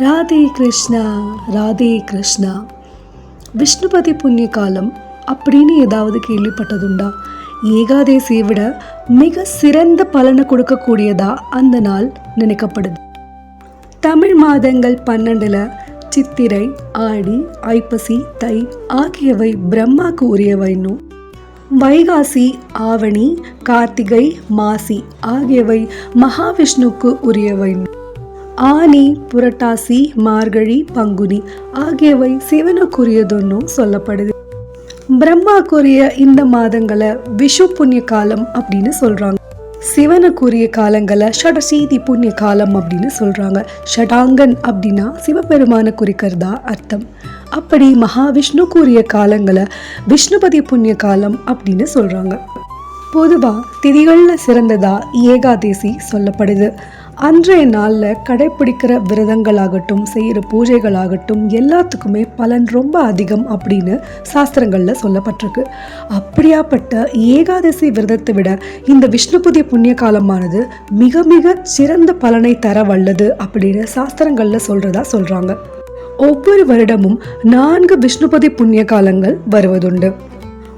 ராதே கிருஷ்ணா ராதே கிருஷ்ணா. விஷ்ணுபதி புண்ணிய காலம் அப்படின்னு ஏதாவது கேள்விப்பட்டதுண்டா? ஏகாதேசியை விட மிக சிறந்த பலனை கொடுக்கக்கூடியதா அந்த நாள் நினைக்கப்படுது. தமிழ் மாதங்கள் பன்னெண்டில் சித்திரை ஆடி ஐப்பசி தை ஆகியவை பிரம்மாக்கு உரியவைன்னு வைகாசி ஆவணி கார்த்திகை மாசி ஆகியவை மகாவிஷ்ணுக்கு உரியவைன்னு ஆனி புரட்டாசி மார்கழி பங்குனி ஆகியவை சிவனுக்குரியதொன்னும் சொல்லப்படுது. பிரம்மாக்குரிய இந்த மாதங்களை விஷு புண்ணிய காலம் அப்படின்னு சொல்றாங்க. சிவனுக்குரிய காலங்களை ஷடசீதி புண்ணிய காலம் அப்படின்னு சொல்றாங்க. ஷடாங்கன் அப்படின்னா சிவபெருமானை குறிக்கிறதா அர்த்தம். அப்படி மகாவிஷ்ணுக்குரிய காலங்களை விஷ்ணுபதி புண்ணிய காலம் அப்படின்னு சொல்றாங்க. பொதுவா திதிகளில் சிறந்ததா ஏகாதேசி சொல்லப்படுது. அன்றைய நாளில் கடைப்பிடிக்கிற விரதங்களாகட்டும் செய்கிற பூஜைகளாகட்டும் எல்லாத்துக்குமே பலன் ரொம்ப அதிகம் அப்படின்னு சாஸ்திரங்களில் சொல்லப்பட்டிருக்கு. அப்படியாப்பட்ட ஏகாதசி விரதத்தை விட இந்த விஷ்ணுபதி புண்ணிய காலமானது மிக மிக சிறந்த பலனை தர வல்லது அப்படின்னு சாஸ்திரங்களில் சொல்கிறதா சொல்கிறாங்க ஒவ்வொரு வருடமும் நான்கு விஷ்ணுபதி புண்ணிய காலங்கள் வருவதுண்டு.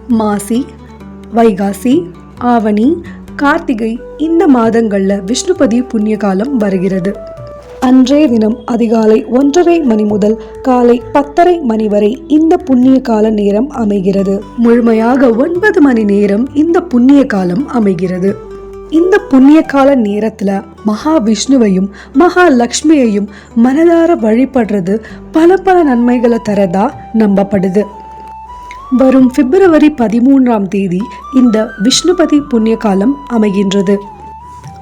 மாசி வைகாசி ஆவணி கார்த்திகை இந்த மாதங்களில் விஷ்ணுபதி புண்ணிய காலம் வருகிறது. அன்றைய தினம் அதிகாலை ஒன்றரை மணி முதல் காலை பத்தரை மணி வரை இந்த புண்ணிய கால நேரம் அமைகிறது. முழுமையாக ஒன்பது மணி நேரம் இந்த புண்ணிய காலம் அமைகிறது. இந்த புண்ணிய கால நேரத்துல மகாவிஷ்ணுவையும் மகாலட்சுமியையும் மனதார வழிபடுறது பல பல நன்மைகளை தரதா நம்பப்படுது. வரும் பிப்ரவரி பதிமூன்றாம் தேதி இந்த விஷ்ணுபதி புண்ணிய காலம் அமைகின்றது.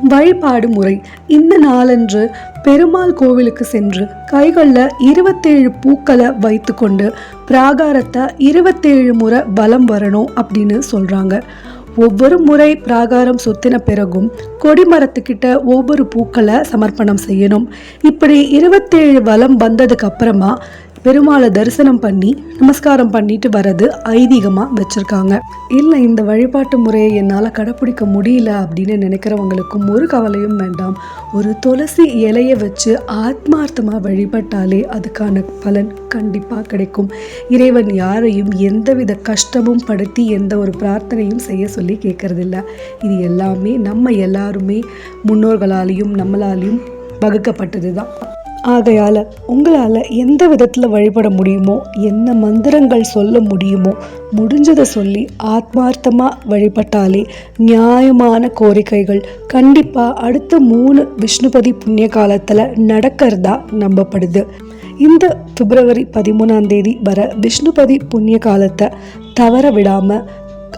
வழிபாடு முறை இந்த நாளன்று பெருமாள் கோவிலுக்கு சென்று கைகளில் இருபத்தேழு பூக்களை வைத்துக்கொண்டு பிராகாரத்தை இருபத்தேழு முறை வலம் வரணும் அப்படின்னு சொல்கிறாங்க ஒவ்வொரு முறை பிராகாரம் சுத்தின பிறகும் கொடிமரத்துக்கிட்ட ஒவ்வொரு பூக்களை சமர்ப்பணம் செய்யணும். இப்படி இருபத்தேழு வலம் வந்ததுக்கு அப்புறமா பெருமாளை தரிசனம் பண்ணி நமஸ்காரம் பண்ணிட்டு வர்றது ஐதீகமாக வச்சுருக்காங்க. இல்லை இந்த வழிபாட்டு முறையை என்னால் கடைப்பிடிக்க முடியல அப்படின்னு நினைக்கிறவங்களுக்கும் ஒரு கவலையும் வேண்டாம். ஒரு துளசி இலையை வச்சு ஆத்மார்த்தமாக வழிபட்டாலே அதுக்கான பலன் கண்டிப்பாக கிடைக்கும். இறைவன் யாரையும் எந்தவித கஷ்டமும் படுத்தி எந்த ஒரு பிரார்த்தனையும் செய்ய சொல்லி கேட்கறதில்ல. இது எல்லாமே நம்ம எல்லாருமே முன்னோர்களாலேயும் நம்மளாலையும் வகுக்கப்பட்டது தான் ஆகையால் உங்களால் எந்த விதத்தில் வழிபட முடியுமோ என்ன மந்திரங்கள் சொல்ல முடியுமோ முடிஞ்சதை சொல்லி ஆத்மார்த்தமாக வழிபட்டாலே நியாயமான கோரிக்கைகள் கண்டிப்பாக அடுத்த மூணு விஷ்ணுபதி புண்ணிய காலத்தில் நடக்கிறதா நம்பப்படுது. இந்த பிப்ரவரி பதிமூணாம் தேதி வர விஷ்ணுபதி புண்ணிய காலத்தை தவற விடாமல்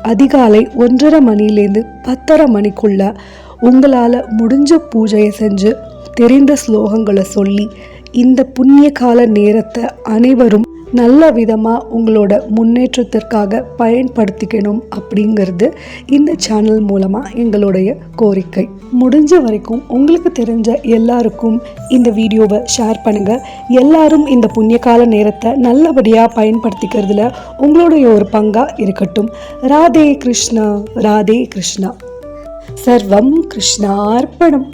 அதிகாலை ஒன்றரை மணிலேருந்து பத்தரை மணிக்குள்ள உங்களால் முடிஞ்ச பூஜையை செஞ்சு தெரிந்த ஸ்லோகங்களை சொல்லி இந்த புண்ணிய கால நேரத்தை அனைவரும் நல்ல விதமாக உங்களோட முன்னேற்றத்திற்காக பயன்படுத்திக்கணும் அப்படிங்கிறது இந்த சேனல் மூலமாக எங்களுடைய கோரிக்கை. முடிஞ்ச வரைக்கும் உங்களுக்கு தெரிஞ்ச எல்லாருக்கும் இந்த வீடியோவை ஷேர் பண்ணுங்கள் எல்லாரும் இந்த புண்ணிய கால நேரத்தை நல்லபடியாக பயன்படுத்திக்கிறதுல உங்களுடைய ஒரு பங்காக இருக்கட்டும். ராதே கிருஷ்ணா ராதே கிருஷ்ணா. சர்வம் கிருஷ்ணா அர்ப்பணம்